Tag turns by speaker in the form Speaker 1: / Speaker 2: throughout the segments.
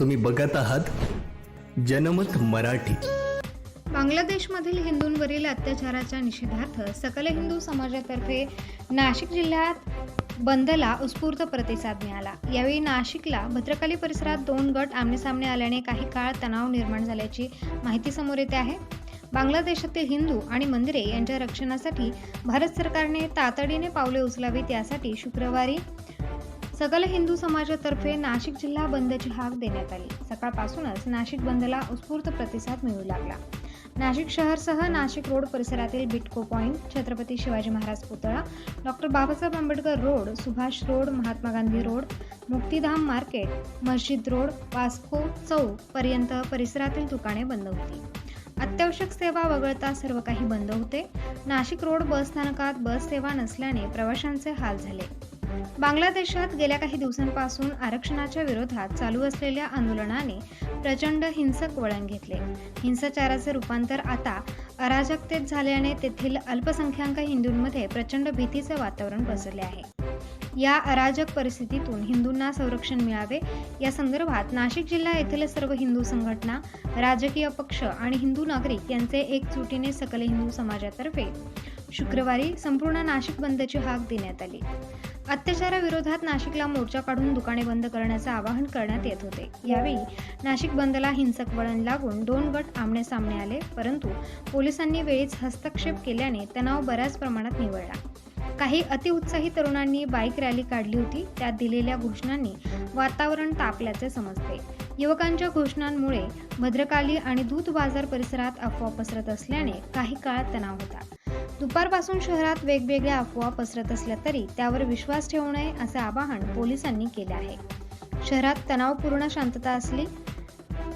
Speaker 1: तुम्ही बघत आहात जनमत मराठी.
Speaker 2: बांगलादेशमधील हिंदूंवरील अत्याचाराच्या निषेधार्थ सकल हिंदू समाजातर्फे नाशिक जिल्ह्यात बंदला उत्स्फूर्त प्रतिसाद मिळाला. यावेळी नाशिकला भद्रकाली परिसरात दोन गट आमनेसामने आल्याने काही काळ तणाव निर्माण झाल्याची माहिती समोर येते आहे. बांगलादेशातील हिंदू आणि मंदिरे यांच्या रक्षणासाठी भारत सरकारने तातडीने पावले उचलावीत यासाठी शुक्रवारी सकल हिंदू समाजातर्फे नाशिक जिल्हा बंदची हाक देण्यात आली. सकाळपासूनच नाशिक बंदला उत्स्फूर्त प्रतिसाद मिळू लागला. नाशिक शहरसह नाशिक रोड परिसरातील बिटको पॉईंट छत्रपती शिवाजी महाराज पुतळा doctor Babasaheb Ambedkar road Subhash road Mahatma Gandhi road Muktidham market Masjid road Vasco Chowk पर्यंत परिसरातील दुकाने बंद होती. अत्यावश्यक सेवा वगळता सर्व काही बंद होते. नाशिक रोड बस स्थानकात बस सेवा नसल्याने प्रवाशांचे हाल झाले. बांगलादेशात गेल्या काही दिवसांपासून आरक्षणाच्या विरोधात चालू असलेल्या आंदोलनाने प्रचंड हिंसक वळण घेतले. हिंसाचाराचे रूपांतर आता अराजकतेत झाल्याने तेथील अल्पसंख्याक हिंदूंमध्ये प्रचंड भीतीचे वातावरण पसरले आहे. या अराजक परिस्थितीतून हिंदूंना संरक्षण मिळावे या संदर्भात नाशिक जिल्हा येथील सर्व हिंदू संघटना राजकीय पक्ष आणि हिंदू नागरिक यांचे एकजुटीने सकल हिंदू समाजातर्फे शुक्रवारी संपूर्ण नाशिक बंदची हाक देण्यात आली. अत्याचाराविरोधात नाशिकला मोर्चा काढून दुकाने बंद करण्याचे आवाहन करण्यात येत होते. यावेळी नाशिक बंदला हिंसक वळण लागून दोन गट आमने सामने आले परंतु पोलिसांनी वेळीच हस्तक्षेप केल्याने तणाव बऱ्याच प्रमाणात निवळला. काही अतिउत्साही तरुणांनी बाईक रॅली काढली होती त्यात दिलेल्या घोषणांनी वातावरण तापल्याचे समजते. युवकांच्या घोषणांमुळे भद्रकाली आणि दूध बाजार परिसरात अफवा पसरत असल्याने काही काळ तणाव होता. दुपारपासून शहरात वेगवेगळ्या अफवा पसरत असल्या तरी त्यावर विश्वास ठेवू नये असे आवाहन पोलिसांनी केले आहे. शहरात तणावपूर्ण शांतता असली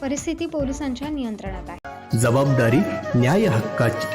Speaker 2: परिस्थिती पोलिसांच्या नियंत्रणात आहे.
Speaker 1: जबाबदारी न्याय हक्काची.